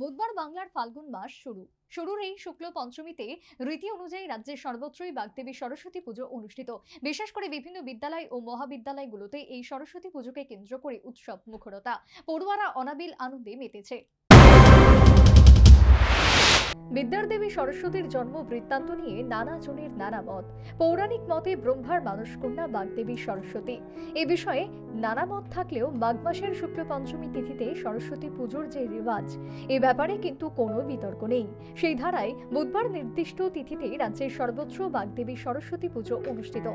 বুধবার বাংলার ফাল্গুন মাস শুরু। শুরুর এই শুক্ল পঞ্চমীতে রীতি অনুযায়ী রাজ্যের সর্বত্রই বাগদেবী সরস্বতী পুজো অনুষ্ঠিত। বিশেষ করে বিভিন্ন বিদ্যালয় ও মহাবিদ্যালয়গুলোতে এই সরস্বতী পুজোকে কেন্দ্র করে উৎসব মুখরতা। পড়ুয়ারা অনাবিল আনন্দে মেতেছে। বিদ্যাদেবী সরস্বতীর জন্ম বৃত্তান্ত নিয়ে নানা জনের নানা মত। পৌরাণিক মতে ব্রহ্মার মানসকন্যা বাগদেবী সরস্বতী। এ বিষয়ে নানা মত থাকলেও মাঘ মাসের শুক্ল পঞ্চমী তিথিতে সরস্বতী পুজোর যে রেওয়াজ, এ ব্যাপারে কিন্তু কোনো বিতর্ক নেই। সেই ধারায় বুধবার নির্দিষ্ট তিথিতে রাজ্যের সর্বত্র বাগদেবী সরস্বতী পুজো অনুষ্ঠিত।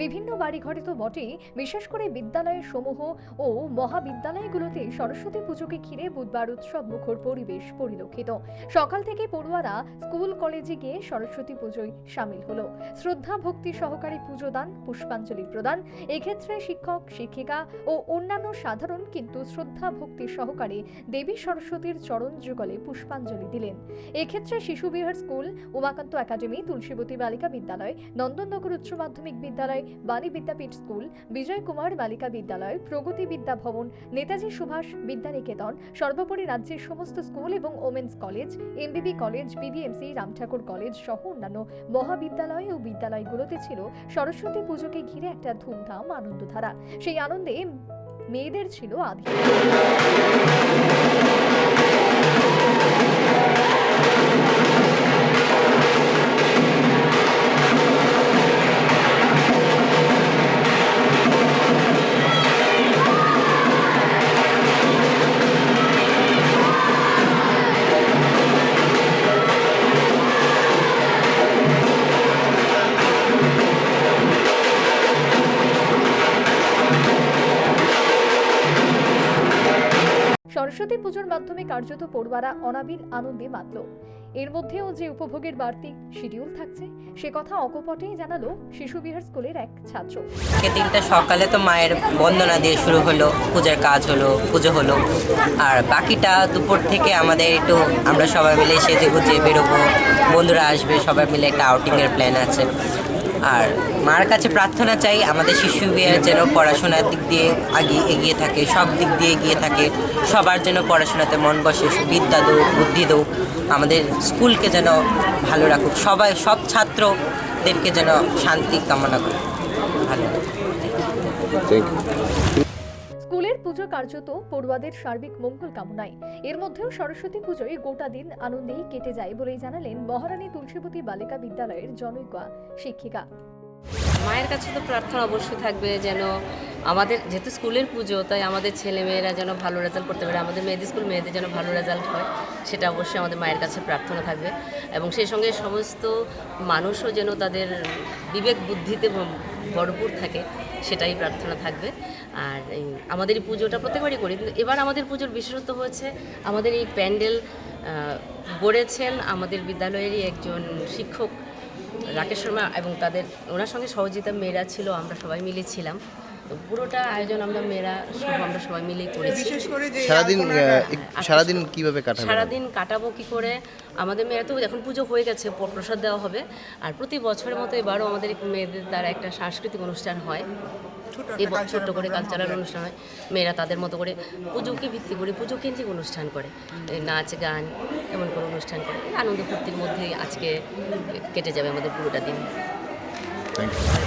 বিভিন্ন বাড়িঘরে তো বটেই, বিশেষ করে বিদ্যালয়ের সমূহ ও মহাবিদ্যালয়গুলোতে সরস্বতী পুজোকে ঘিরে বুধবার উৎসব মুখর পরিবেশ পরিলক্ষিত। সকাল থেকে পড়ুয়ারা স্কুল কলেজে গিয়ে সরস্বতী পুজোয় সামিল হলো। শ্রদ্ধা, ভক্তি সহকারে পুজো দান পুষ্পাঞ্জলি প্রদান। এক্ষেত্রে শিক্ষক, শিক্ষিকা ও অন্যান্য সাধারণ কিন্তু শ্রদ্ধা, ভক্তি সহকারে দেবী সরস্বতীর চরণ যুগলে পুষ্পাঞ্জলি দিলেন। এক্ষেত্রে শিশু বিহার স্কুল, উমাকান্ত একাডেমি, তুলসীবতী বালিকা বিদ্যালয় নন্দননগর উচ্চ মাধ্যমিক বিদ্যালয়, বাণী বিদ্যাপীঠ স্কুল বিজয় কুমার বালিকা বিদ্যালয়, প্রগতি বিদ্যা ভবন, নেতাজি সুভাষ বিদ্যানিকেতন, সর্বোপরি রাজ্যের সমস্ত স্কুল এবং women's college, MBB college BBMC Ramthakur college সহ অন্যান্য মহাবিদ্যালয় ও বিদ্যালয়গুলোতে ছিল সরস্বতী পুজোকে ঘিরে একটা ধুমধাম আনন্দধারা। সেই আনন্দে মেয়েদের ছিল আধি সরস্বতী পুজোর মাধ্যমে কার্যত পড়ুয়ারা অনাবিল আনন্দে মাতল। এর মধ্যেও যে উপভোগের বাড়তি শিডিউল থাকছে, সে কথা অকপটেই জানালো শিশু বিহার স্কুলের এক ছাত্র। দিনটা সকালে তো মায়ের বন্দনা দিয়ে শুরু হলো, পূজার কাজ হলো, পুজো হলো। আর বাকিটা দুপুর থেকে আমাদের একটু আমরা সবাই মিলে সেজে গুজে বেরোবো, বন্ধুরা আসবে, সবাই মিলে একটা আউটিংয়ের প্ল্যান আছে। আর মার কাছে প্রার্থনা চাই আমাদের শিশু মেয়ে যেন পড়াশোনার দিক দিয়ে আগে এগিয়ে থাকে, সব দিক দিয়ে এগিয়ে থাকে, সবার যেন পড়াশোনাতে মন বসে বিদ্যা দৌ বুদ্ধি দৌ আমাদের স্কুলকে যেন ভালো রাখুক, সবাই, সব ছাত্রদেরকে যেন শান্তি কামনা করুক। ভালো। থ্যাংক ইউ পুজো কার্যত পড়ুয়াদের সার্বিক মঙ্গল কামনায়। এর মধ্যেও সরস্বতী পুজোয় গোটা দিন আনন্দেই কেটে যায় বলেই জানালেন মহারানী তুলসীবতী বালিকা বিদ্যালয়ের জনৈকা শিক্ষিকা। মায়ের কাছে তো প্রার্থনা অবশ্যই থাকবে যেন আমাদের, যেহেতু স্কুলের পুজো, তাই আমাদের ছেলে মেয়েরা যেন ভালো রেজাল্ট করতে পারে, আমাদের মেয়েদের স্কুল মেয়েদের যেন ভালো রেজাল্ট হয়, সেটা অবশ্যই আমাদের মায়ের কাছে প্রার্থনা থাকবে। এবং সেই সঙ্গে সমস্ত মানুষও যেন তাদের বিবেক বুদ্ধিতে ভরপুর থাকে সেটাই প্রার্থনা থাকবে। আর এই আমাদের এই পুজোটা প্রত্যেকবারই করি। কিন্তু এবার আমাদের পুজোর বিশেষত্ব হচ্ছে, আমাদের এই প্যান্ডেল গড়েছেন আমাদের বিদ্যালয়েরই একজন শিক্ষক রাকেশ শর্মা এবং তাদের, ওনার সঙ্গে সহযোগিতা, মেয়েরা ছিল, আমরা সবাই মিলে ছিলাম। তো পুরোটা আয়োজন আমরা মেয়েরা সব আমরা সবাই মিলেই করেছি। সারাদিন আহ, এক- সারাদিন কীভাবে কাটাবেন? সারাদিন কাটাবো কি করে? আমাদের মেয়েরা তো এখন পুজো হয়ে গেছে প্রসাদ দেওয়া হবে। আর প্রতি বছরের মতো এবারও আমাদের মেয়েদের দ্বারা একটা সাংস্কৃতিক অনুষ্ঠান হয়। এবং ছোট্ট করে কালচারাল অনুষ্ঠান হয়। মেয়েরা তাদের মতো করে পুজোকে ভিত্তি করে পুজো কেন্দ্রিক অনুষ্ঠান করে। নাচ গান এমন করে অনুষ্ঠান করে। আনন্দ ফুর্তির মধ্যেই আজকে কেটে যাবে আমাদের পুরোটা দিন। থ্যাংক ইউ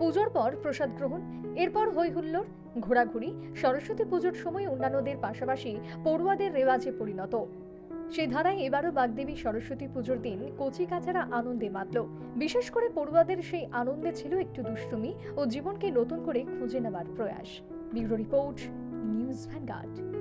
পুজোর পর প্রসাদ গ্রহণ, এরপর হই হুল্লোড় ঘোরাঘুরি, সরস্বতী পুজোর সময় অন্যান্যদের পাশাপাশি পড়ুয়াদের রেওয়াজে পরিণত। সে ধারায় এবারও বাগদেবী সরস্বতী পুজোর দিন কচি কাচারা আনন্দে মাতল। বিশেষ করে পড়ুয়াদের সেই আনন্দে ছিল একটু দুষ্টুমি ও জীবনকে নতুন করে খুঁজে নেবার প্রয়াস। Bureau report, news Vanguard.